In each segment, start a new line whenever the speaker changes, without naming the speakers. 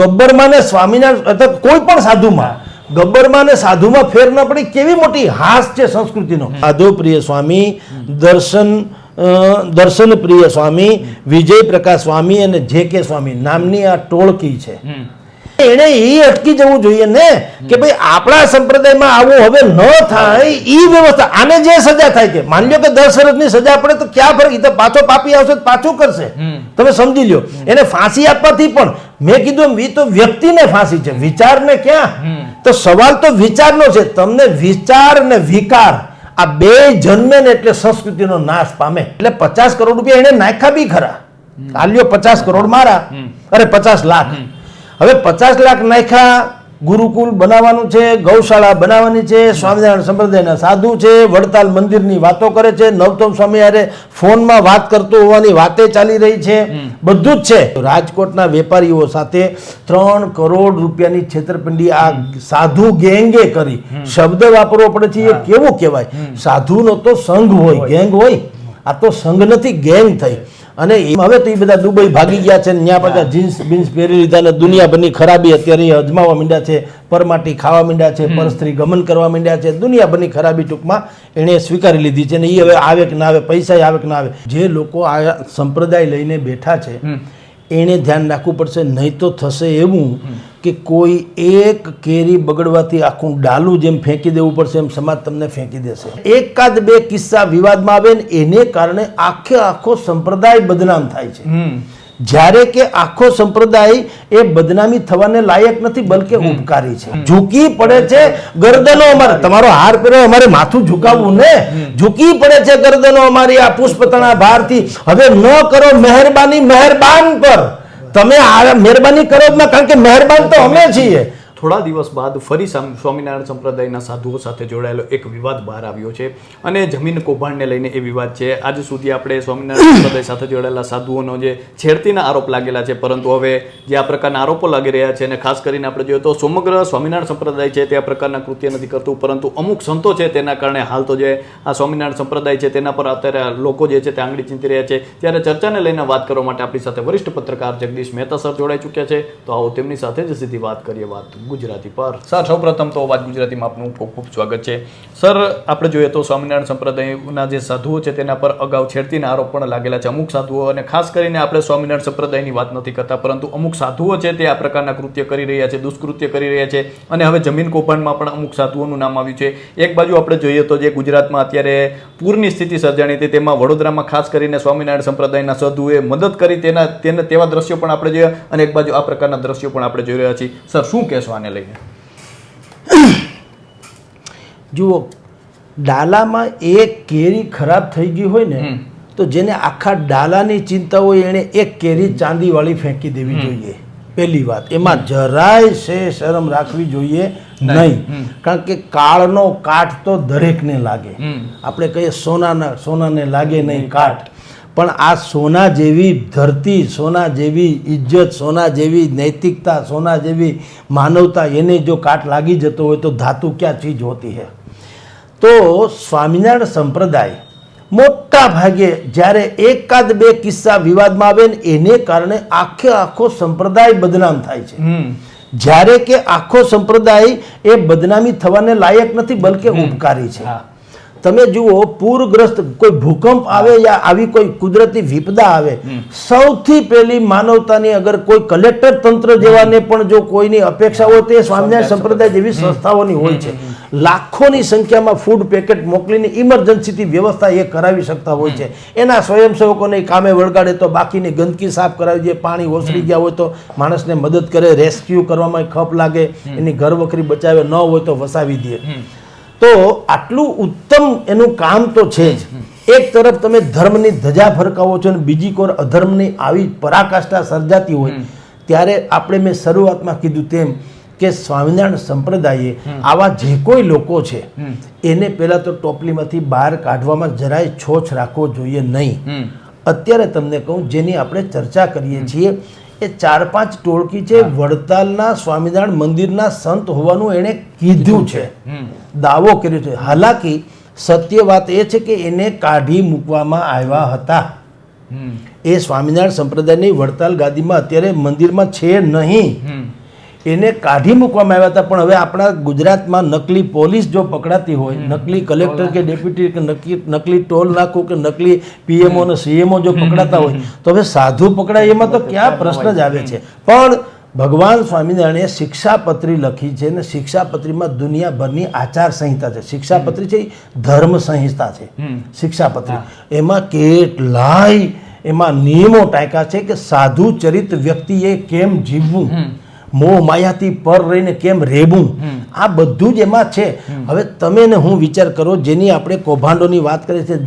ગબ્બરમાં ને સ્વામિનારાયણ અથવા કોઈ પણ સાધુમાં ગબ્બરમાં ને સાધુમાં ફેર ન પડી કેવી મોટી હાસ છે સંસ્કૃતિનો. સાધુ પ્રિય સ્વામી દર્શન દર્શન પ્રિય સ્વામી વિજય પ્રકાશ સ્વામી અને જે કે સ્વામી નામની આ ટોળકી છે. એને એ અટકી જવું જોઈએ ને કે ભાઈ આપણા સંપ્રદાયમાં આવું હવે ન થાય એ વ્યવસ્થા આને જે સજા થાય છે માની લો કે દસ વર્ષની સજા પડે તો ક્યાં ફરક? તો પાછો પાપી આવશે તો પાછું કરશે. તમે સમજી લ્યો. એને ફાંસી આપવાથી પણ મેં કીધું એ તો વ્યક્તિને ફાંસી છે. વિચારને ક્યાં? તો સવાલ તો વિચારનો છે. તમને વિચાર ને વિકાર આ બે જન્મે ને એટલે સંસ્કૃતિનો નાશ પામે. એટલે પચાસ કરોડ રૂપિયા એને નાખ્યા બી ખરા. આલ્યો પચાસ કરોડ મારા. અરે પચાસ લાખ. હવે પચાસ લાખ નાખ્યા ગુરુકુલ બનાવવાનું છે ગૌશાળા બનાવવાની છે સ્વામિનારાયણ સંપ્રદાયના સાધુ છે વડતાલ મંદિરની વાતો કરે છે નવતમ સ્વામી હારે ફોનમાં વાત કરતો હોવાની વાતે ચાલી રહી છે બધું જ છે. રાજકોટના વેપારીઓ સાથે ત્રણ કરોડ રૂપિયાની છેતરપિંડી આ સાધુ ગેંગે કરી. શબ્દ વાપરવો પડે છે એ કેવું કહેવાય? સાધુનો તો સંઘ હોય. ગેંગ હોય. આ તો સંઘ નથી ગેંગ થઈ. અને હવે તો એ બધા દુબઈ ભાગી ગયા છે ત્યાં બધા જીન્સ બીન્સ પહેરી લીધા અને દુનિયાભરની ખરાબી. અત્યારે એ અજમાવા માંડ્યા છે પરમાટી ખાવા માંડ્યા છે પરસ્ત્રી ગમન કરવા માંડ્યા છે. દુનિયાભરની ખરાબી ટૂંકમાં એણે સ્વીકારી લીધી છે અને એ હવે આવે કે ના આવે પૈસા આવે કે ના આવે. જે લોકો આ સંપ્રદાય લઈને બેઠા છે એણે ધ્યાન રાખવું પડશે. નહીં તો થશે એવું કે કોઈ એક કેરી બગડવાથી આખું ડાલું જેમ ફેંકી દેવું પડશે, એમ સમાજ તમને ફેંકી દેશે. એકાદ બે કિસ્સા વિવાદમાં આવે ને એને કારણે આખે આખો સંપ્રદાય બદનામ થાય છે. જ્યારે કે આખો સંપ્રદાય એ બદનામી થવાને લાયક નથી બલકે ઉપકારી છે. ઝૂકી પડે છે ગરદનો અમારે. તમારો હાર પહેરો અમારે માથું ઝુકાવવું ને. ઝૂકી પડે છે ગરદનો અમારી આ પુષ્પતણા ભારથી. હવે ન કરો મહેરબાની મહેરબાન પર. તમે આ મહેરબાની કરો કારણ કે મહેરબાન તો અમે છીએ.
થોડા દિવસ બાદ ફરી સ્વામિનારાયણ સંપ્રદાયના સાધુઓ સાથે જોડાયેલો એક વિવાદ બહાર આવ્યો છે અને જમીન કૌભાંડને લઈને એ વિવાદ છે. આજ સુધી આપણે સ્વામિનારાયણ સંપ્રદાય સાથે જોડાયેલા સાધુઓનો જે છેડતીના આરોપ લાગેલા છે, પરંતુ હવે જે આ પ્રકારના આરોપો લાગી રહ્યા છે અને ખાસ કરીને આપણે જોઈએ તો સમગ્ર સ્વામિનારાયણ સંપ્રદાય છે તે આ પ્રકારના કૃત્ય નથી કરતું, પરંતુ અમુક સંતો છે તેના કારણે હાલ તો જે આ સ્વામિનારાયણ સંપ્રદાય છે તેના પર અત્યારે લોકો જે છે તે આંગળી ચીંધી રહ્યા છે. ત્યારે ચર્ચાને લઈને વાત કરવા માટે આપણી સાથે વરિષ્ઠ પત્રકાર જગદીશ મહેતા સર જોડાઈ ચૂક્યા છે. તો આવો તેમની સાથે જ સીધી વાત કરીએ, વાત ગુજરાતી પર. સર, સૌપ્રથમ તો અવાજ ગુજરાતીમાં આપનું ખૂબ ખૂબ સ્વાગત છે. સર, આપણે જોઈએ તો સ્વામિનારાયણ સંપ્રદાયના જે સાધુઓ છે તેના પર અગાઉ છેડતીના આરોપ પણ લાગેલા છે. અમુક સાધુઓ અને ખાસ કરીને આપણે સ્વામિનારાયણ સંપ્રદાયની વાત નથી કરતા, પરંતુ અમુક સાધુઓ છે તે આ પ્રકારના કૃત્ય કરી રહ્યા છે, દુષ્કૃત્ય કરી રહ્યા છે અને હવે જમીન કૌભાંડમાં પણ અમુક સાધુઓનું નામ આવ્યું છે. એક બાજુ આપણે જોઈએ તો જે ગુજરાતમાં અત્યારે પૂરની સ્થિતિ સર્જાણી હતી, તેમાં વડોદરામાં ખાસ કરીને સ્વામિનારાયણ સંપ્રદાયના સાધુએ મદદ કરી તેના, તેને, તેવા દ્રશ્યો પણ આપણે જોયા અને એક બાજુ આ પ્રકારના દ્રશ્યો પણ આપણે જોઈ રહ્યા છીએ. સર, શું કહેશો આને લઈને.
જુઓ ડાલામાં એક કેરી ખરાબ થઈ ગઈ હોય ને તો જેને આખા ડાલાની ચિંતા હોય એણે એક કેરી ચાંદીવાળી ફેંકી દેવી જોઈએ. પહેલી વાત. એમાં જરાય છે શરમ રાખવી જોઈએ નહીં. કારણ કે કાળનો કાટ તો દરેકને લાગે. આપણે કહીએ સોનાના સોનાને લાગે નહીં કાટ. પણ આ સોના જેવી ધરતી સોના જેવી ઇજ્જત સોના જેવી નૈતિકતા સોના જેવી માનવતા એને જો કાટ લાગી જતો હોય તો ધાતુ ક્યાં ચીજ હોતી હે? તો સ્વામિનારાયણ સંપ્રદાય મોટા ભાગે જ્યારે એકાદ બે કિસ્સા વિવાદમાં આવે ને એને કારણે આખે આખો સંપ્રદાય બદનામ થાય છે. જ્યારે કે આખો સંપ્રદાય એ બદનામી થવાને લાયક નથી બલકે ઉપકારી છે. તમે જુઓ પૂરગ્રસ્ત કોઈ ભૂકંપ આવે યા આવી કોઈ કુદરતી વિપદા આવે સૌથી પહેલી માનવતાની અગર કોઈ કલેક્ટર તંત્ર જેવાને પણ જો કોઈની અપેક્ષા હોય તો સ્વામિનારાયણ સંપ્રદાય જેવી સંસ્થાઓની હોય છે. લાખોની સંખ્યામાં ફૂડ પેકેટ મોકલીને ઇમરજન્સીથી વ્યવસ્થા એ કરાવી શકતા હોય છે. એના સ્વયંસેવકોને કામે વળગાડે તો બાકીની ગંદકી સાફ કરાવી દે પાણી ઓસરી ગયા હોય તો માણસને મદદ કરે રેસ્ક્યુ કરવામાં ખપ લાગે એની ઘર વખરી બચાવે ન હોય તો વસાવી દે. તો આટલું ઉત્તમ એનું કામ તો છે જ. એક તરફ તમે ધર્મની ધજા ફરકાવો છો અને બીજી કોર અધર્મની આવી પરાકાષ્ઠા સર્જાતી હોય ત્યારે આપણે મેં શરૂઆતમાં કીધું તેમ કે સ્વામિનારાયણ સંપ્રદાયે આવા જે કોઈ લોકો છે એને પહેલાં તો ટોપલીમાંથી બહાર કાઢવામાં જરાય છોછ રાખવો જોઈએ નહીં. અત્યારે તમને કહું જેની આપણે ચર્ચા કરીએ છીએ એ ચાર પાંચ ટોળકી છે વડતાલના સ્વામિનારાયણ મંદિરના સંત હોવાનું એણે કીધું છે. દાવો કર્યો છે. હાલાકી સત્ય વાત એ છે કે એને કાઢી મૂકવામાં આવ્યા હતા. એ સ્વામિનારાયણ સંપ્રદાયની વડતાલ ગાદીમાં અત્યારે મંદિરમાં છે નહીં. એને કાઢી મૂકવામાં આવ્યા હતા પણ હવે આપણા ગુજરાતમાં નકલી પોલીસ જો પકડાતી હોય નકલી કલેક્ટર કે ડેપ્યુટી કે નકલી નકલી ટોલ નાખું કે નકલી પીએમઓ અને સીએમઓ જો પકડાતા હોય તો હવે સાધુ પકડાય એમાં તો ક્યાં પ્રશ્ન જ આવે છે. પણ ભગવાન સ્વામિનારાયણે શિક્ષાપત્રી લખી છે અને શિક્ષાપત્રીમાં દુનિયાભરની આચાર સંહિતા છે. શિક્ષાપત્રી છે એ ધર્મ સંહિતા છે શિક્ષાપત્રી. એમાં કેટલાય એમાં નિયમો ટાંક્યા છે કે સાધુ ચરિત વ્યક્તિએ કેમ જીવવું? મોહ માયાથી પર રહીને કેમ રહેવું આ બધું જ એમાં છે. હવે તમે ને હું વિચાર કરો જેની આપણે કૌભાંડોની વાત કરીએ છીએ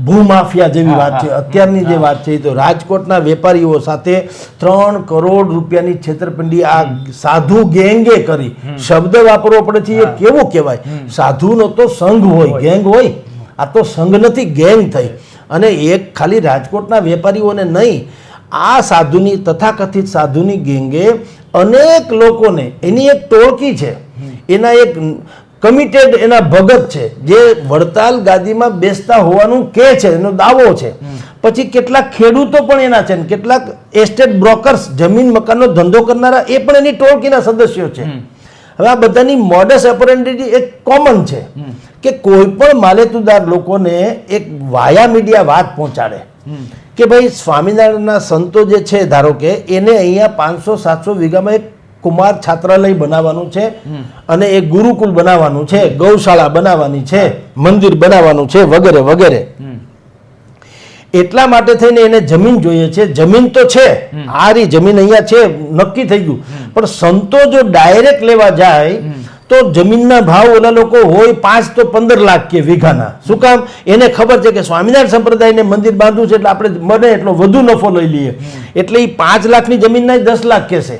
ભૂમાફિયા જેવી વાત છે અત્યારની જે વાત છે એ તો રાજકોટના વેપારીઓ સાથે ત્રણ કરોડ રૂપિયાની છેતરપિંડી આ સાધુ ગેંગે કરી. શબ્દ વાપરવો પડે છે એ કેવું કહેવાય? સાધુનો તો સંઘ હોય. ગેંગ હોય. આ તો સંઘ નથી ગેંગ થઈ. અને એક ખાલી રાજકોટના વેપારીઓને નહીં આ સાધુની તથાકથિત સાધુની ગેંગે અનેક લોકોને, એની એક ટોળકી છે, એના એક કમિટેડ એના ભગત છે, જે વડતાલ ગાદીમાં બેસતા હોવાનું કે છે, એનો દાવો છે. પછી કેટલાક ખેડૂતો પણ એના છે કેટલાક એસ્ટેટ બ્રોકર્સ જમીન મકાનનો ધંધો કરનારા, એ પણ એની ટોળકીના સદસ્યો છે. હવે આ બધાની મોડસ એપરેન્ડિટી એક કોમન છે કે કોઈ પણ માલેતુદાર લોકોને એક વાયા મીડિયા વાત પહોંચાડે. કે ભાઈ સ્વામિનારાયણના સંતો જે છે ધારો કે એને અહીંયા પાંચસો સાતસો વીઘામાં એક કુમાર છાત્રાલય બનાવવાનું છે અને એક ગુરુકુલ બનાવવાનું છે ગૌશાળા બનાવવાની છે મંદિર બનાવવાનું છે વગેરે વગેરે. એટલા માટે થઈને એને જમીન જોઈએ છે. જમીન તો છે. આરી જમીન અહીંયા છે નક્કી થઈ ગયું. પણ સંતો જો ડાયરેક્ટ લેવા જાય તો જમીનના ભાવ ઓલા લોકો હોય પાંચ તો પંદર લાખ કે વીઘાના. શું કામ? એને ખબર છે કે સ્વામિનારાયણ સંપ્રદાયને મંદિર બાંધવું છે એટલે આપણે બને એટલો વધુ નફો લઈ લઈએ. એટલે એ પાંચ લાખની જમીનના દસ લાખ કહેશે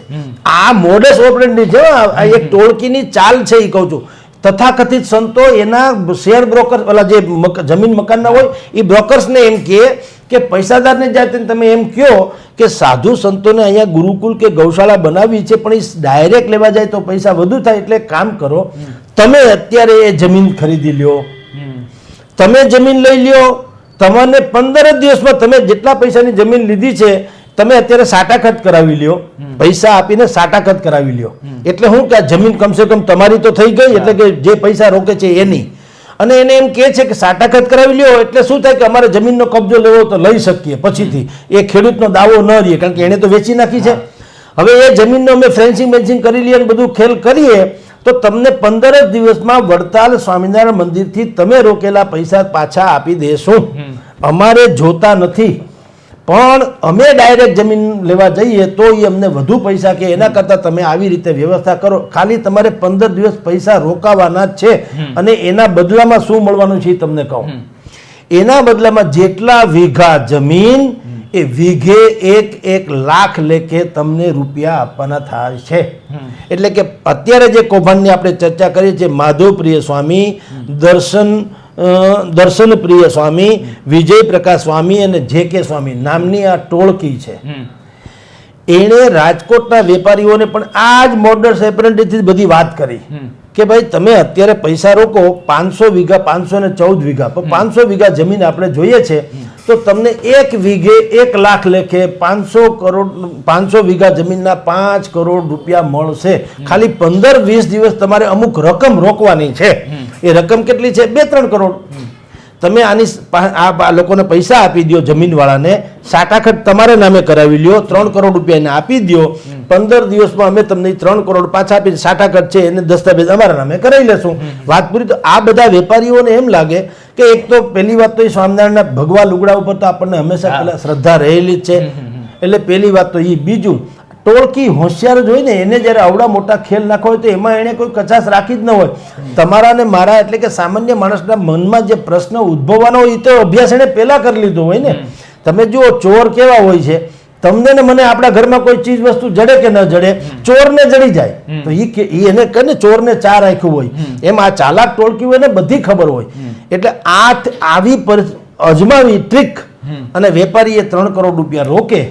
આ મોડેસ ઓપરેન્ડી છે આ એક ટોળકીની ચાલ છે એ કહું છું. તથાકથિત સંતો એના શેર બ્રોકર ઓલા જે જમીન મકાનના હોય એ બ્રોકર્સને એમ કહે કે પૈસાદારને જાતે તમે એમ કહો કે સાધુ સંતોને અહીંયા ગુરુકુલ કે ગૌશાળા બનાવી છે પણ એ ડાયરેક્ટ લેવા જાય તો પૈસા વધુ થાય એટલે કામ કરો. તમે અત્યારે એ જમીન ખરીદી લ્યો. તમે જમીન લઈ લ્યો. તમને પંદર જ દિવસમાં તમે જેટલા પૈસાની જમીન લીધી છે તમે અત્યારે સાટાખત કરાવી લ્યો. પૈસા આપીને સાટાખત કરાવી લ્યો. એટલે હું કે આ જમીન કમસે કમ તમારી તો થઈ ગઈ એટલે કે જે પૈસા રોકે છે એની. અને એને એમ કહે છે કે સાટાખત કરાવી લ્યો એટલે શું થાય કે અમારે જમીનનો કબજો લેવો તો લઈ શકીએ પછીથી. એ ખેડૂતનો દાવો ન રહીએ કારણ કે એણે તો વેચી નાખી છે. હવે એ જમીનનો અમે ફેન્સિંગ બેન્સિંગ કરી લઈએ અને બધું ખેલ કરીએ તો તમને પંદર જ દિવસમાં વડતાલ સ્વામિનારાયણ મંદિરથી તમે રોકેલા પૈસા પાછા આપી દેશો. અમારે જોતા નથી. પણ અમે ડાયરેક્ટ જમીન લેવા જઈએ તો એ અમને વધુ પૈસા કે એના કરતાં તમે આવી રીતે વ્યવસ્થા કરો. ખાલી તમારે પંદર દિવસ પૈસા રોકાવાના જ છે અને એના બદલામાં શું મળવાનું છે તમને કહું. એના બદલામાં જેટલા વીઘા જમીન એ વીઘે એક એક લાખ લેખે તમને રૂપિયા આપવાના થાય છે. એટલે કે અત્યારે જે કૌભાંડની આપણે ચર્ચા કરીએ છીએ માધવપ્રિય સ્વામી દર્શન દર્શન પ્રિય સ્વામી વિજય પ્રકાશ સ્વામી અને જે કે સ્વામી નામની આ ટોળકી છે. એણે રાજકોટના વેપારીઓને પણ આ જ મોડર્સ એપ્રેન્ટિસથી બધી વાત કરી કે ભાઈ તમે અત્યારે પૈસા રોકો પાંચસો વીઘા પાંચસો ને ચૌદ વીઘા પણ પાંચસો વીઘા જમીન આપણે જોઈએ છે તો તમને એક વીઘે એક લાખ લેખે પાંચસો કરોડ પાંચસો વીઘા જમીનના પાંચ કરોડ રૂપિયા મળશે. ખાલી પંદર વીસ દિવસ તમારે અમુક રકમ રોકવાની છે. એ રકમ કેટલી છે? બે ત્રણ કરોડ. તમે આની આ લોકોને પૈસા આપી દો જમીનવાળાને. સાટાખટ તમારા નામે કરાવી લ્યો ત્રણ કરોડ રૂપિયા એને આપી દો પંદર દિવસમાં અમે તમને ત્રણ કરોડ પાછા આપી સાટાખટ છે એને દસ્તાવેજ અમારા નામે કરાવી લેશું. વાત પૂરી તો આ બધા વેપારીઓને એમ લાગે કે એક તો પહેલી વાત તો એ સ્વામિનારાયણના ભગવા લુગડા ઉપર તો આપણને હંમેશા શ્રદ્ધા રહેલી જ છે. એટલે પહેલી વાત તો એ બીજું ટોળકી હોશિયાર જ હોય ને એને જ્યારે આવડા મોટા ખેલ નાખો હોય તો એમાં એને કોઈ કચાશ રાખી જ ન હોય. તમારા ને મારા એટલે કે સામાન્ય માણસના મનમાં જે પ્રશ્ન ઉદ્ભવવાનો હોય એ તો અભ્યાસ એને પહેલા કરી લીધો હોય ને. તમે જુઓ ચોર કેવા હોય છે? તમને ને મને આપણા ઘરમાં કોઈ ચીજ વસ્તુ જડે કે ન જડે ચોરને જડી જાય. તો એ એને કહે ને ચોરને ચા રાખ્યું હોય? એમ આ ચાલાક ટોળકી હોય ને બધી ખબર હોય. એટલે આ આવી પર અજમાવી ટ્રીક અને વેપારીએ ત્રણ કરોડ રૂપિયા રોકે.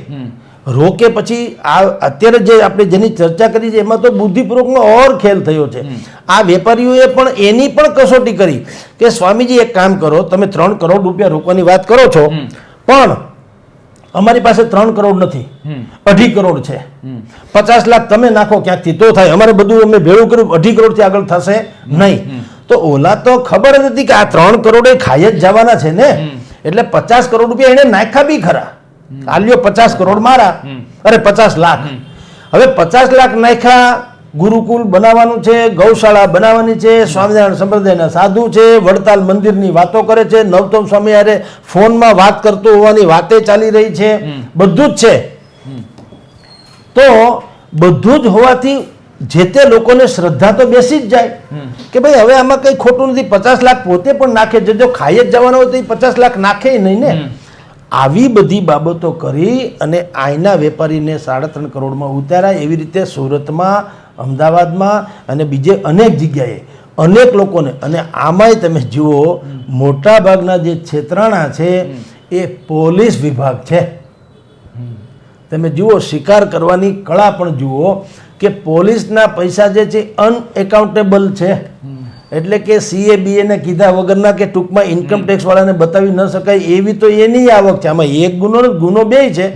રોકે પછી આ અત્યારે જે આપણે જેની ચર્ચા કરી છે એમાં તો બુદ્ધિપૂર્વકનો ઓર ખેલ થયો છે. આ વેપારીઓએ પણ એની પણ કસોટી કરી કે સ્વામીજી એક કામ કરો તમે ત્રણ કરોડ રૂપિયા રોકવાની વાત કરો છો પણ અમારી પાસે ત્રણ કરોડ નથી. અઢી કરોડ છે. પચાસ લાખ તમે નાખો ક્યાંકથી તો થાય. અમારે બધું અમે ભેળું કર્યું અઢી કરોડથી આગળ થશે નહીં. તો ઓલા તો ખબર જ હતી કે આ ત્રણ કરોડ એ ખાઈ જ જવાના છે ને. એટલે પચાસ કરોડ રૂપિયા એને નાખ્યા બી ખરા. આલ્યો પચાસ કરોડ મારા. અરે પચાસ લાખ. હવે પચાસ લાખ નાખ્યા ગુરુકુલ બનાવવાનું છે ગૌશાળા બનાવવાની છે સ્વામિનારાયણ સંપ્રદાયના સાધુ છે વડતાલ મંદિરની વાતો કરે છે નવતમ સ્વામી અરે ફોનમાં વાત કરતો હોવાની વાતે ચાલી રહી છે. બધું જ છે. તો બધું જ હોવાથી જે તે લોકોને શ્રદ્ધા તો બેસી જ જાય. કે ભાઈ હવે આમાં કંઈ ખોટું નથી. પચાસ લાખ પોતે પણ નાખે. છે જો ખાઈ જ જવાનો હોય તો એ પચાસ લાખ નાખે નહીં ને. આવી બધી બાબતો કરી અને આઈના વેપારીને સાડા ત્રણ કરોડમાં ઉતાર્યા. એવી રીતે સુરતમાં અમદાવાદમાં અને બીજે અનેક જગ્યાએ અનેક લોકોને અને આમાંય તમે જુઓ મોટા ભાગના જે છેતરાણા છે એ પોલીસ વિભાગ છે. તમે જુઓ શિકાર કરવાની કળા પણ જુઓ કે પોલીસના પૈસા જે છે અનએકાઉન્ટેબલ છે. એટલે કે સીએ બીએ ને કીધા વગરના કે ટૂંકમાં ઇન્કમ ટેક્સ વાળાને બતાવી ન શકાય એવી તો એની આવક છે. આમાં એક ગુનો ગુનો બે છે.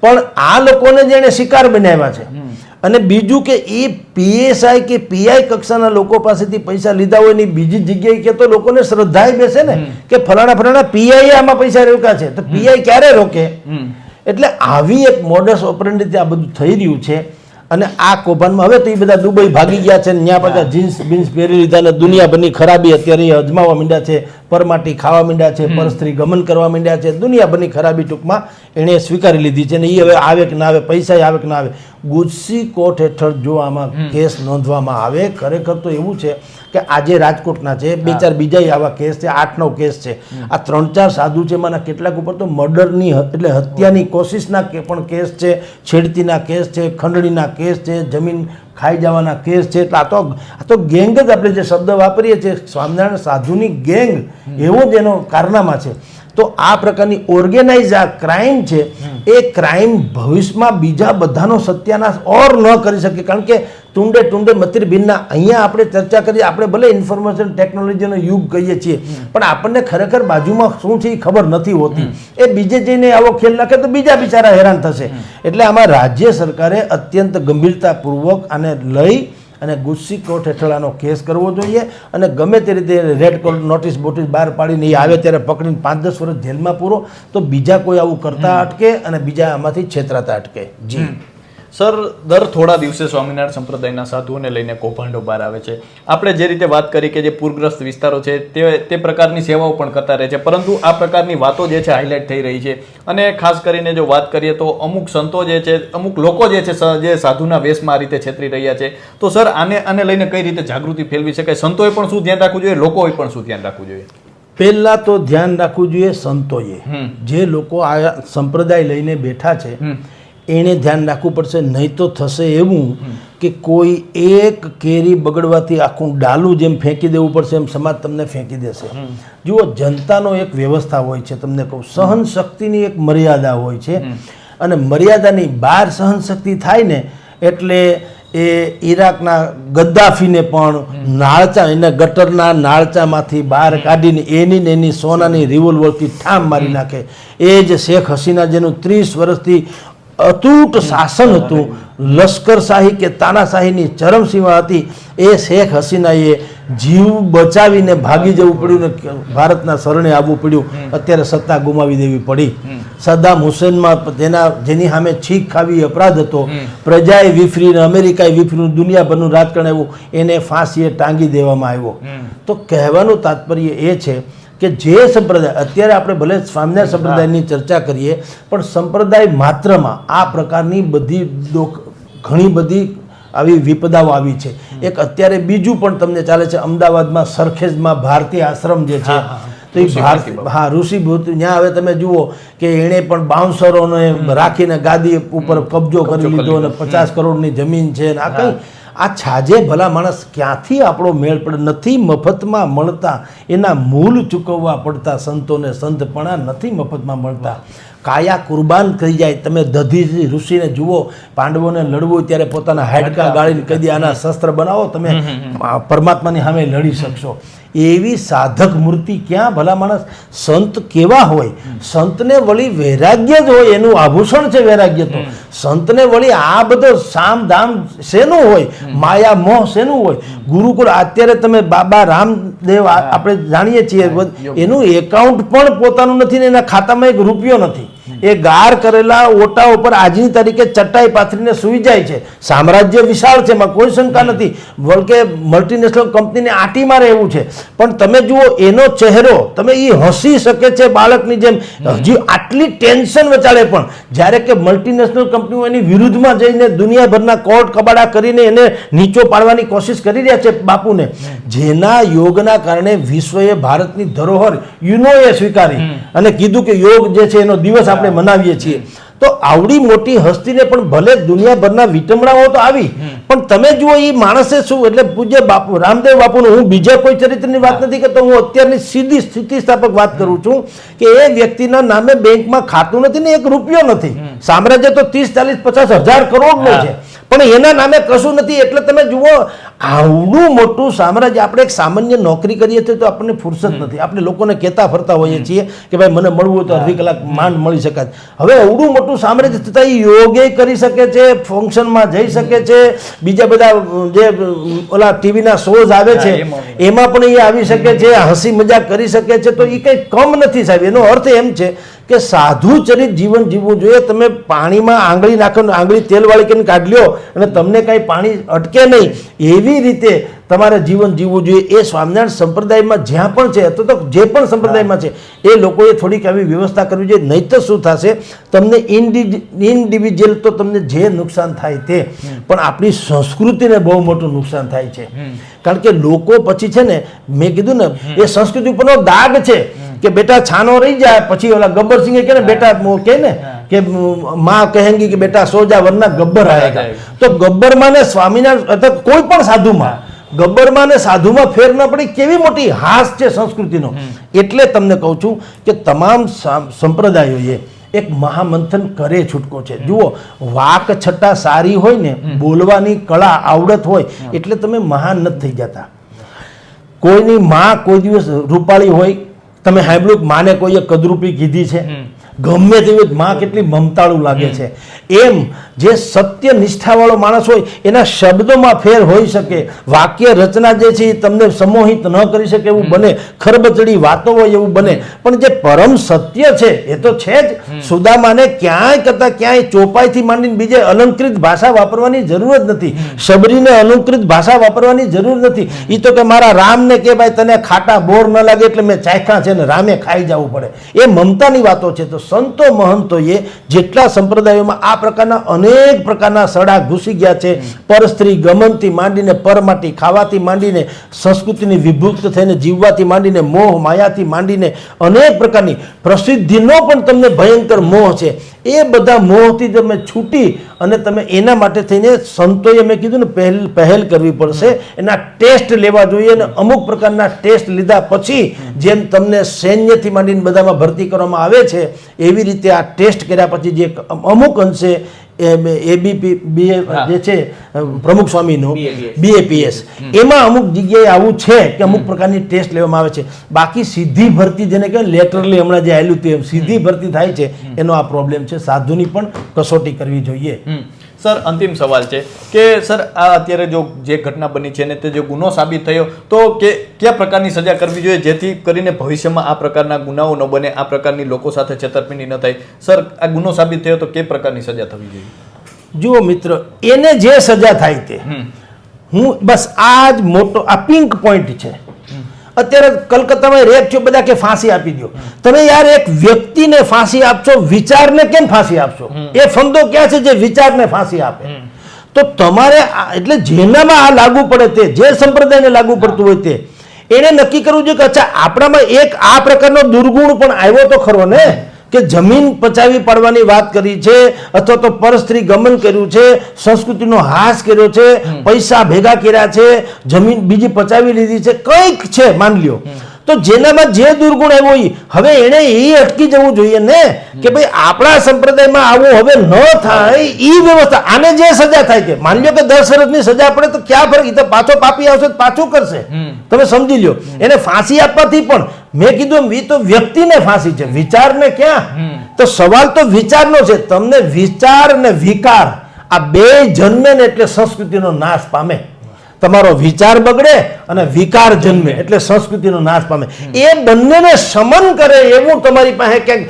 પણ આ લોકોને જેણે શિકાર બનાવ્યા છે. અને બીજું કે એ પીએસઆઈ કે પીઆઈ કક્ષાના લોકો પાસેથી પૈસા લીધા હોયની બીજી જગ્યાએ કે તો લોકોને શ્રદ્ધાએ બેસે ને કે ફલાણા ફલાણા પીઆઈ આમાં પૈસા રોક્યા છે. તો પીઆઈ ક્યારે રોકે? એટલે આવી એક મોડસ ઓપરેન્ડી આ બધું થઈ રહ્યું છે. અને આ કૌભાંડમાં હવે તો એ બધા દુબઈ ભાગી ગયા છે ત્યાં બધા જીન્સ બીન્સ પહેરી લીધા અને દુનિયાભરની ખરાબી અત્યારે અજમાવા માંડ્યા છે પરમાટી ખાવા માંડ્યા છે પરસ્ત્રી ગમન કરવા માંડ્યા છે દુનિયાભરની ખરાબી ટૂંકમાં એણે સ્વીકારી લીધી છે ને એ હવે આવે કે ના આવે પૈસા આવે કે ના આવે ગુજસી કોર્ટ હેઠળ જો આમાં કેસ નોંધવામાં આવે ખરેખર તો એવું છે કે આજે રાજકોટના છે બે ચાર બીજા આવા કેસ છે આઠ નવ કેસ છે. આ ત્રણ ચાર સાધુ છે એમાંના કેટલાક ઉપર તો મર્ડરની એટલે હત્યાની કોશિશના કે પણ કેસ છે છેડતીના કેસ છે ખંડણીના કેસ છે જમીન ખાઈ જવાના કેસ છે એટલે આ તો આ તો ગેંગ જ આપણે જે શબ્દ વાપરીએ છીએ સ્વામિનારાયણ સાધુની ગેંગ એવો જ એનો કારનામા છે. તો આ પ્રકારની ઓર્ગેનાઇઝ આ ક્રાઇમ છે, એ ક્રાઇમ ભવિષ્યમાં બીજા બધાનો સત્યાનાશ ઓર ન કરી શકે. કારણ કે ટુંડે ટુંડે મતિર ભિન્ના અહીંયા આપણે ચર્ચા કરીએ, આપણે ભલે ઇન્ફોર્મેશન ટેકનોલોજીનો યુગ કહીએ છીએ, પણ આપણને ખરેખર બાજુમાં શું છે એ ખબર નથી હોતી. એ બીજે જઈને આવો ખેલ નાખે તો બીજા બિચારા હેરાન થશે. એટલે આમાં રાજ્ય સરકારે અત્યંત ગંભીરતાપૂર્વક આને લઈ અને ગુસ્સી કોર્ટ હેઠળાનો કેસ કરવો જોઈએ અને ગમે તે રીતે રેડ કોર્ટ નોટિસ બોટિસ બહાર પાડીને એ આવે ત્યારે પકડીને પાંચ દસ વર્ષ જેલમાં પૂરો. તો બીજા કોઈ આવું કરતા અટકે અને બીજા આમાંથી છેતરાતા અટકે. જી.
સર દર થોડા દિવસે સ્વામિનારાયણ સંપ્રદાયના સાધુઓને લઈને કૌભાંડો બહાર આવે છે. આપણે જે રીતે વાત કરી કે જે પૂરગ્રસ્ત વિસ્તારો છે તે તે પ્રકારની સેવાઓ પણ કરતા રહે છે. પરંતુ આ પ્રકારની વાતો જે છે હાઇલાઇટ થઈ રહી છે. અને ખાસ કરીને જો વાત કરીએ તો અમુક સંતો જે છે અમુક લોકો જે છે જે સાધુના વેશમાં આ રીતે છેતરી રહ્યા છે. તો સર આને આને લઈને કઈ રીતે જાગૃતિ ફેલવી શકાય? સંતોએ પણ શું ધ્યાન રાખવું જોઈએ? લોકોએ પણ શું ધ્યાન રાખવું જોઈએ?
પહેલાં તો ધ્યાન રાખવું જોઈએ સંતોએ. જે લોકો આ સંપ્રદાય લઈને બેઠા છે. એણે ધ્યાન રાખવું પડશે નહીં તો થશે એવું કે કોઈ એક કેરી બગડવાથી આખું ડાલું જેમ ફેંકી દેવું પડશે એમ સમાજ તમને ફેંકી દેશે. જુઓ જનતાનો એક વ્યવસ્થા હોય છે તમને કહું સહન શક્તિની એક મર્યાદા હોય છે. અને મર્યાદાની બહાર સહન શક્તિ થાય ને એટલે એ ઈરાકના ગદ્દાફીને પણ નાળચા એને ગટરના નાળચામાંથી બહાર કાઢીને એની ને એની સોનાની રિવોલ્વરથી ઠામ મારી નાખે. એ જ શેખ હસીના જેનું ત્રીસ વર્ષથી અતૂટ શાસન હતું. લશ્કરશાહી કે તાનાશાહીની ચરમસીમા હતી. એ શેખ હસીનાએ જીવ બચાવીને ભાગી જવું પડ્યું ને ભારતના શરણે આવવું પડ્યું. અત્યારે સત્તા ગુમાવી દેવી પડી. સદ્દામ હુસેનમાં તેના જેની સામે છીક ખાવી અપરાધ હતો. પ્રજાએ વિફરીને અમેરિકાએ વિફરીને દુનિયાભરનું રાજકારણ આવ્યું એને ફાંસીએ ટાંગી દેવામાં આવ્યો. તો કહેવાનું તાત્પર્ય એ છે કે જે સંપ્રદાય અત્યારે આપણે ભલે સ્વામિનારાયણ સંપ્રદાયની ચર્ચા કરીએ પણ સંપ્રદાય માત્રમાં આ પ્રકારની બધી ઘણી બધી આવી વિપદાઓ આવી છે. એક અત્યારે બીજું પણ તમને ચાલે છે અમદાવાદમાં સરખેજમાં ભારતીય આશ્રમ જે છે તો એ ભારત હા ઋષિભૂત ત્યાં હવે તમે જુઓ કે એણે પણ બાઉન્સરોને રાખીને ગાદી ઉપર કબજો કરી લીધો અને પચાસ કરોડની જમીન છે ને આ કઈ આ છાજે ભલા માણસ ક્યાંથી આપણો મેળ પડે? નથી મફતમાં મળતા. એના મૂલ ચૂકવવા પડતા સંતોને સંતપણા નથી મફતમાં મળતા. કાયા કુરબાન કહી જાય. તમે દધી ઋષિને જુઓ પાંડવોને લડવું ત્યારે પોતાના હાડકા ગાળીને કહી દે આના શસ્ત્ર બનાવો તમે પરમાત્માની સામે લડી શકશો. એવી સાધક મૂર્તિ ક્યાં ભલા માણસ સંત કેવા હોય? સંતને વળી વૈરાગ્ય જ હોય એનું આભૂષણ છે વૈરાગ્ય તો. સંતને વળી આ બધો સામ દામ શેનું હોય? માયા મોહ શેનું હોય? ગુરુકુળ અત્યારે તમે બાબા રામદેવ આપણે જાણીએ છીએ એનું એકાઉન્ટ પણ પોતાનું નથી ને એના ખાતામાં એક રૂપિયો નથી. એ ગાર કરેલા ઓટા ઉપર આજની તારીખે ચટાઈ પાથરીને સૂઈ જાય છે. સામ્રાજ્ય વિશાળ છે એમાં કોઈ શંકા નથી. બલકે મલ્ટીનેશનલ કંપનીને આટી મારે એવું છે. પણ તમે જુઓ એનો ચહેરો તમે એ હસી શકે છે બાળકની જેમ. હજી આટલી ટેન્શન વચાડે પણ. જ્યારે કે મલ્ટીનેશનલ કંપનીઓ એની વિરુદ્ધમાં જઈને દુનિયાભરના કોર્ટ કબાડા કરીને એને નીચો પાડવાની કોશિશ કરી રહ્યા છે બાપુને. જેના યોગના કારણે વિશ્વએ ભારતની ધરોહર યુનોએ સ્વીકારી અને કીધું કે યોગ જે છે એનો દિવસ આપણે મનાવીએ છીએ. તો આવડી મોટી હસ્તીને પણ ભલે દુનિયાભરના વિટમણાઓ તો આવી પણ તમે જુઓ એ માણસે શું એટલે પૂજ્ય બાપુ રામદેવ બાપુનું હું બીજા કોઈ ચરિત્રની વાત નથી કરતો હું અત્યારની સીધી સ્થિતિસ્થાપક વાત કરું છું કે એ વ્યક્તિના નામે બેંકમાં ખાતું નથી ને એક રૂપિયો નથી. સામ્રાજ્ય તો ત્રીસ ચાલીસ પચાસ હજાર કરોડનું છે. પણ એના નામે કશું નથી એટલે તમે જુઓ આવડું મોટું સામ્રાજ્ય આપણે એક સામાન્ય નોકરી કરીએ છીએ તો આપણને ફુરસદ નથી. આપણે લોકોને કહેતા ફરતા હોઈએ છીએ કે ભાઈ મને મળવું હોય તો અડધી કલાક માંડ મળી શકાય. હવે આવડું મોટું સામ્રાજ્ય છતાં એ યોગે કરી શકે છે ફંક્શનમાં જઈ શકે છે બીજા બધા જે ઓલા ટીવીના શોઝ આવે છે
એમાં
પણ એ આવી શકે છે હસી મજાક કરી શકે છે તો એ કંઈ કમ નથી સાહેબ. એનો અર્થ એમ છે કે સાધુચરિત જીવન જીવવું જોઈએ. તમે પાણીમાં આંગળી નાખો આંગળી તેલવાળી કરીને કાઢ લ્યો અને તમને કાંઈ પાણી અટકે નહીં. એવી રીતે તમારે જીવન જીવવું જોઈએ. એ સ્વામિનારાયણ સંપ્રદાયમાં જ્યાં પણ છે અથવા તો જે પણ સંપ્રદાયમાં છે એ લોકોએ થોડીક આવી વ્યવસ્થા કરવી જોઈએ. નહીં તો શું થશે? તમને ઇન્ડિવિજ્યુઅલ તો તમને જે નુકસાન થાય તે. પણ આપણી સંસ્કૃતિને બહુ મોટું નુકસાન થાય છે. કારણ કે લોકો પછી છે ને મેં કીધું ને એ સંસ્કૃતિ ઉપરનો દાગ છે. કે બેટા છાનો રહી જાય પછી ઓલા ગબ્બરસિંહે કે ને બેટા કે ને કે માં કહેંગી કે બેટા સોજા વરના ગબ્બર આયેગા તો ગબ્બરમાં ને સ્વામિનારાયણ અથવા કોઈ પણ સાધુમાં ગબ્બરમાં ને સાધુમાં ફેર ન પડી કેવી મોટી હાસ છે સંસ્કૃતિનો. એટલે તમને કહું છું કે તમામ સંપ્રદાયોએ એક મહામંથન કરે છૂટકો છે. જુઓ વાક છટા સારી હોય ને બોલવાની કળા આવડત હોય એટલે તમે મહાન નથી થઈ જતા. કોઈની માં કોઈ દિવસ રૂપાળી હોય તમે સાંભળ્યું માને કોઈએ કદરૂપી કીધી છે? ગમે તેવી માં કેટલી મમતાળું લાગે છે. એમ જે સત્ય નિષ્ઠાવાળો માણસ હોય એના શબ્દોમાં ફેર હોઈ શકે. વાક્ય રચના જે છે એ તમને સમોહિત ન કરી શકે એવું બને. ખરબચડી વાતો હોય એવું બને. પણ જે પરમ સત્ય છે એ તો છે જ. સુદામાને ક્યાંય કરતા ક્યાંય ચોપાઈથી માંડીને બીજે અલંકૃત ભાષા વાપરવાની જરૂર જ નથી. શબરીને અલંકૃત ભાષા વાપરવાની જરૂર નથી. એ તો કે મારા રામને કે ભાઈ તને ખાટા બોર ન લાગે એટલે મેં ચાખ્યા છે ને રામે ખાઈ જવું પડે. એ મમતાની વાતો છે. તો સંતો મહંતોએ જેટલા સંપ્રદાયોમાં આ પ્રકારના અનેક પ્રકારના સડા ઘૂસી ગયા છે. પરસ્ત્રી ગમનથી માંડીને પરમાટી ખાવાથી માંડીને સંસ્કૃતિની વિભુક્ત થઈને જીવવાથી માંડીને મોહ માયાથી માંડીને અનેક પ્રકારની પ્રસિદ્ધિનો પણ તમને ભયંકર મોહ છે. એ બધા મોહથી તમે છૂટી અને તમે એના માટે થઈને સંતોએ મેં કીધું ને પહેલ પહેલ કરવી પડશે. એના ટેસ્ટ લેવા જોઈએ અને અમુક પ્રકારના ટેસ્ટ લીધા પછી જેમ તમને સૈન્યથી માંડીને બધામાં ભરતી કરવામાં આવે છે એવી રીતે આ ટેસ્ટ કર્યા પછી જે અમુક અંશે એબીપી બીએ જે છે પ્રમુખ સ્વામીનું બીએપીએસ. એમાં અમુક જગ્યાએ આવું છે કે અમુક પ્રકારની ટેસ્ટ લેવામાં આવે છે. બાકી સીધી ભરતી જેને કહેવાય લેટરલી હમણાં જે આવેલું તે સીધી ભરતી થાય છે એનો આ પ્રોબ્લેમ છે. સાધુની પણ કસોટી કરવી જોઈએ.
સર અંતિમ સવાલ છે કે સર આ અત્યારે જો જે ઘટના બની છે ને તે જો ગુનો સાબિત થયો તો કે કયા પ્રકારની સજા કરવી જોઈએ જેથી કરીને ભવિષ્યમાં આ પ્રકારના ગુનાઓ ન બને આ પ્રકારની લોકો સાથે છેતરપિંડી ન થાય? સર આ ગુનો સાબિત થયો તો કે પ્રકારની સજા થવી જોઈએ?
જુઓ મિત્ર એને જે સજા થાય તે હું બસ આ જ મોટો આ પિંક પોઈન્ટ છે. અત્યારે કલકત્તામાં રેપ થયો બધા કે ફાંસી આપી દો તમે યાર એક વ્યક્તિને ફાંસી આપશો વિચારને કેમ ફાંસી આપશો? એ ફંદો ક્યાં છે જે વિચારને ફાંસી આપે? તો તમારે એટલે જેનામાં આ લાગુ પડે તે જે સંપ્રદાયને લાગુ પડતું હોય તે એને નક્કી કરવું જોઈએ કે અચ્છા આપણામાં એક આ પ્રકારનો દુર્ગુણ પણ આવ્યો તો ખરો ને? કે જમીન પચાવી પાડવાની વાત કરી છે અથવા તો પરસ્ત્રી ગમન કર્યું છે સંસ્કૃતિનો હાસ કર્યો છે પૈસા ભેગા કર્યા છે જમીન બીજી પચાવી લીધી છે કંઈક છે માન લ્યો. તો જેનામાં જે દુર્ગુણ આવ્યો હવે એને એ અટકી જવું જોઈએ ને? કે ભાઈ આપણા સંપ્રદાયમાં આવું હવે ન થાય એ વ્યવસ્થા આને જે સજા થાય છે માની લો કે દસ વર્ષની સજા પડે તો ક્યાં ફરક? તો પાછો પાપી આવશે પાછું કરશે. તમે સમજી લ્યો. એને ફાંસી આપવાથી પણ મેં કીધું એમ, ઈ તો વ્યક્તિને ફાંસી છે. વિચારને ક્યાં? તો સવાલ તો વિચારનો છે. તમને વિચાર ને વિકાર આ બે જન્મે ને એટલે સંસ્કૃતિનો નાશ પામે. તમારો વિચાર બગડે અને વિકાર જન્મે એટલે સંસ્કૃતિનો નાશ પામે. એ બંનેને સમન કરે એવું તમારી પાસે ક્યાંક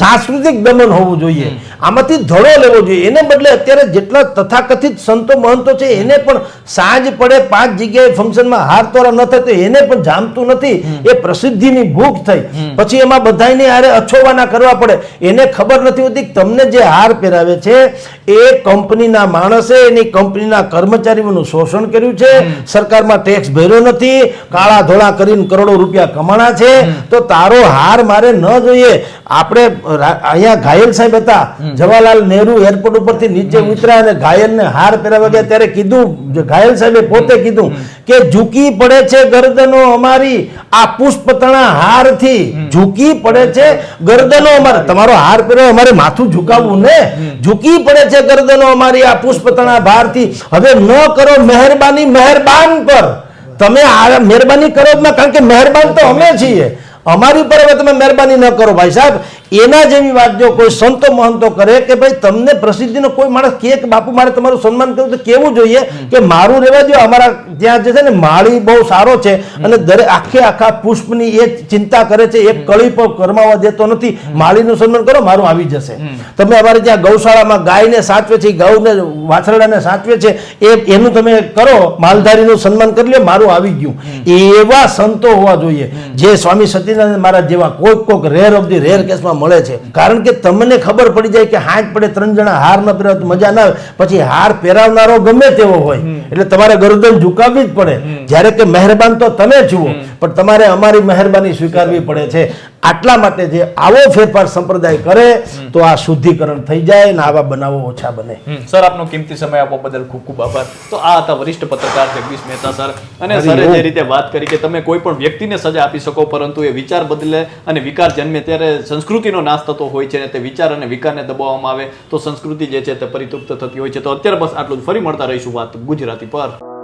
સાંસ્કૃતિક દમન હોવું જોઈએ. આમાંથી ધડો લેવો જોઈએ. એને બદલે અત્યારે જેટલા તથાકથિત સંતો મહંતો છે એને પણ સાંજ પડે પાંચ જગ્યાએ ફંક્શનમાં હાર તોરા ન થાય તો એને પણ જામતું નથી. એ પ્રસિદ્ધિની ભૂખ થઈ. પછી એમાં બધાને હારે અછોવાના કરવા પડે. એને ખબર નથી હોતી તમને જે હાર પહેરાવે છે એ કંપનીના માણસે એની કંપનીના કર્મચારીઓનું શોષણ કર્યું છે. સરકારમાં ટેક્સ ભર્યો નથી કાળા ધોળા કરીને કરોડો રૂપિયા કમાણા છે તો તારો હાર મારે ન જોઈએ. આપણે અહીંયા ઘાયલ સાહેબ હતા જવાહરલાલ નહેરુ એરપોર્ટ ઉપરથી નીચે ઉતર્યા અને ઘાયલને હાર પહેરાવા ગયા. ત્યારે કીધું ઘાયલ સાહેબે પોતે કીધું કે ઝૂકી પડે છે ગરદનો અમારી આ પુષ્પતણા હારથી. ઝૂકી પડે છે ગરદનો અમારે. તમારો હાર પહેરો અમારે માથું ઝુકાવવું ને. ઝૂકી પડે છે ગરદનો અમારી આ પુષ્પતણા ભારથી. હવે ન કરો મહેરબાની મહેરબાન પર. તમે આ મહેરબાની કરો કારણ કે મહેરબાન તો અમે છીએ. અમારી પર હવે તમે મહેરબાની ન કરો ભાઈ સાહેબ. એના જેવી વાત જો કોઈ સંતો મહંતો કરે કે ભાઈ તમને પ્રસિદ્ધિનો કોઈ માણસ કે બાપુ મારે તમારું સન્માન કરવું તો કેવું જોઈએ કે મારું રહેવા દો અમારા ત્યાં જે છે ને માળી બહુ સારો છે અને દરેક આખે આખા પુષ્પની એ ચિંતા કરે છે એક કળી પણ કરમાવા દેતો નથી માળીનું સન્માન કરો મારું આવી જશે. તમે અમારે ત્યાં ગૌશાળામાં ગાયને સાચવે છે ગૌને વાછરડાને સાચવે છે એ એનું તમે કરો માલધારીનું સન્માન કરી લે મારું આવી ગયું. એવા સંતો હોવા જોઈએ. જે સ્વામી સત્યનારાયણ મહારાજ જેવા કોઈક કોઈક રેર ઓફ ધી રેર કેસમાં મળે છે. કારણ કે તમને ખબર પડી જાય કે હાથ પડે ત્રણ જણા હાર ન પહેરાવે મજા ના આવે. પછી હાર પહેરાવનારો ગમે તેવો હોય. એટલે તમારે ગરદન ઝુકાવવી જ પડે. જ્યારે કે મહેરબાન તો તમે જુઓ. પણ તમારે અમારી મહેરબાની સ્વીકારવી પડે છે. આટલા માટે જે આવો ફેરફાર સંપ્રદાય કરે તો આ શુદ્ધિકરણ થઈ જાય અને આવા બનાવો ઓછા બને.
સર આપનો કિંમતી સમય આપવા બદલ ખૂબ ખૂબ આભાર. તો આ હતા વરિષ્ઠ પત્રકાર જગદીશ મહેતા સર. અને સરે જે રીતે વાત કરી કે તમે કોઈ પણ વ્યક્તિને સજા આપી શકો પરંતુ એ વિચાર બદલે અને વિકાર જન્મે ત્યારે સંસ્કૃતિનો નાશ થતો હોય છે અને તે વિચાર અને વિકારને દબાવવામાં આવે તો સંસ્કૃતિ જે છે તે પરિતૃપ્ત થતી હોય છે. તો અત્યારે બસ આટલું જ. ફરી મળતા રહીશું વાત ગુજરાતી પર.